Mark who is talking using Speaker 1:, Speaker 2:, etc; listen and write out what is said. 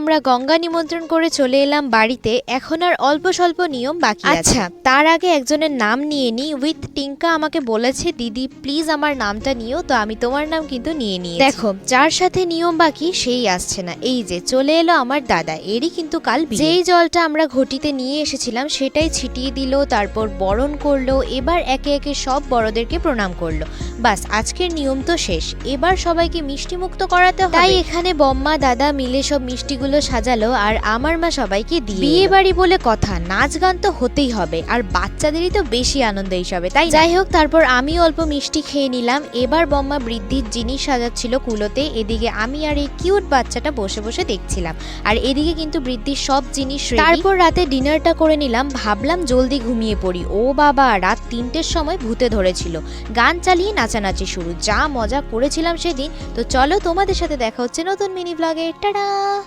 Speaker 1: আমরা গঙ্গা নিমন্ত্রণ করে চলে এলাম বাড়িতে এখন আর অল্প স্বল্প নিয়ম বাকি আছে। আচ্ছা। তার আগে একজনের নাম নিয়ে নি উইথ টিঙ্কা আমাকে বলেছে দিদি প্লিজ আমার নামটা নিও। তো আমি তোমার নাম কিন্তু নিয়ে নিই দেখো যার সাথে নিয়ম বাকি সেই আসছে না। এই যে চলে এলো আমার দাদা। এরই কিন্তু কাল যেই জলটা আমরা ঘটিতে নিয়ে এসেছিলাম সেটাই ছিটিয়ে দিল তারপর বরণ করল এবার একে একে সব বড়দেরকে প্রণাম করল। বাস আজকের নিয়ম তো শেষ। এবার সবাইকে মিষ্টি মুক্ত করাতে হবে। তাই এখানে বম্মা দাদা মিলে সব মিষ্টিগুলো সাজালো আর আমার মা সবাইকে দিয়ে বিয়ে বাড়ি বলে কথা নাচ গান তো হতেই হবে আর বাচ্চাদেরই তো বেশি আনন্দ হিসাবে তাই যাই হোক তারপর আমি অল্প মিষ্টি খেয়ে নিলাম। এবার বম্মা বৃদ্ধির জিনিস সাজাচ্ছিল কুলোতে এদিকে আমি আর এই কিউট বাচ্চাটা বসে বসে দেখছিলাম। আর এদিকে কিন্তু বৃদ্ধির সব জিনিস তারপর রাতে ডিনারটা করে নিলাম ভাবলাম জলদি ঘুমিয়ে পড়ি। ও বাবা রাত তিনটের সময় ভূতে ধরেছিল। গান চালিয়ে নাচানাচি শুরু। যা মজা করেছিলাম সেদিন। তো চলো তোমাদের সাথে দেখা হচ্ছে নতুন মিনি ব্লগে টাটা!